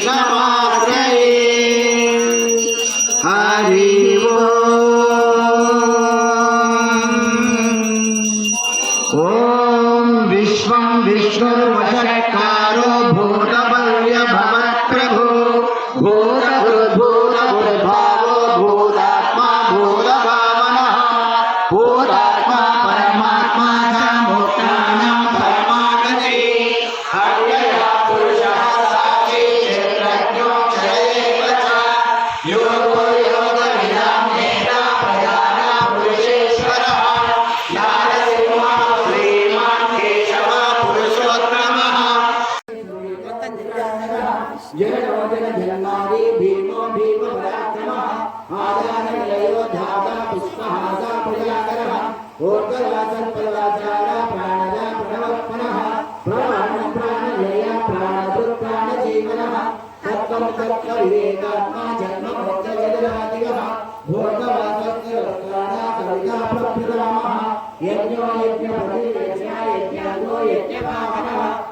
Bye. जयनोदन जन्मादि भीमो भीम भीमपराक्रमः आदाननिलयो धाता पुष्पहासा प्रजाकरः ऊर्ध्वरासर्पदाचार प्राणदा प्रणवत्पनः प्राणं प्राणलय प्राणदुर्प्राणजीवनः तत्त्वं तत्त्वविवेकात्मा जन्म मोक्षवेदनादिगः भूतवासस्यवस्त्राणा कविता प्रभृतामः यज्ञो यज्ञपावनः। यज्ञभृति यज्ञी यज्ञभृति यज्ञसाधनः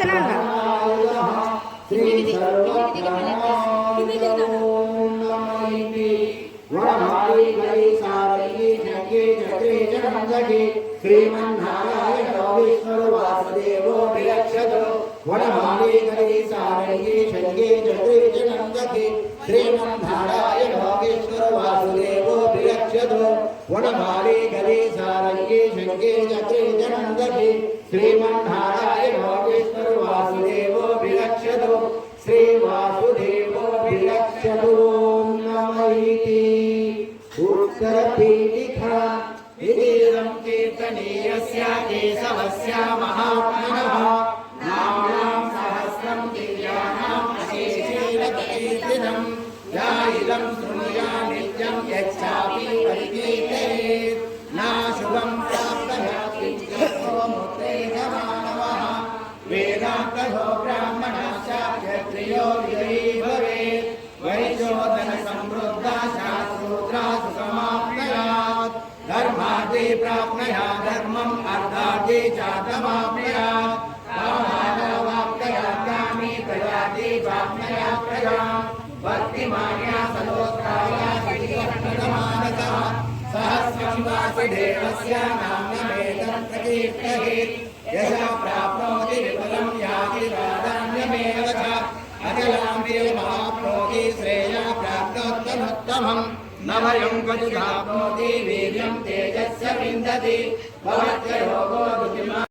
చేస్తాను అన్న శ్రీమన్నారాయణ విష్ణు వాసుదేవో విరక్షతో వనమాలి కరీ సారంగి షంగే జగదే జనందకి శ్రీమన్నారాయణ విష్ణు వాసుదేవో वरमाली गरी सारंगी जगे जगे जगमगे श्रीमन्नारायण विष्णु वासुदेवो विलक्षतो श्री वासुदेवो विलक्षतो नमैति उत्तरपीठिका। विदीरं कीर्तनीयस्य केशवस्य महात्मनः। नाम्नां सहस्रं दिव्यानाम् अशेषेण कीर्तिनं या इदं शृणुया नित्यं यच्चापि धर्मादि प्राप्नयात् धर्मम् अर्थादि च तमाप्नयात् कामानवाप्नयात् कामी प्रजाति प्राप्नयात् प्रजाम् भक्तिमान्या सलोत्राया श्रीकृष्णमानतः सहस्रं वासुदेवस्य नाम्यमेतं प्रकीर्तयेत् यशः प्राप्नोति विफलं याति प्राधान्यमेव च। अचलां महाप्नोति श्रेया प्राप्नोत्तमोत्तमम्। न भयं क्वचिदाप्नोति वीर्यं तेजस्य विन्दति भवत्ययोगो दुतिमा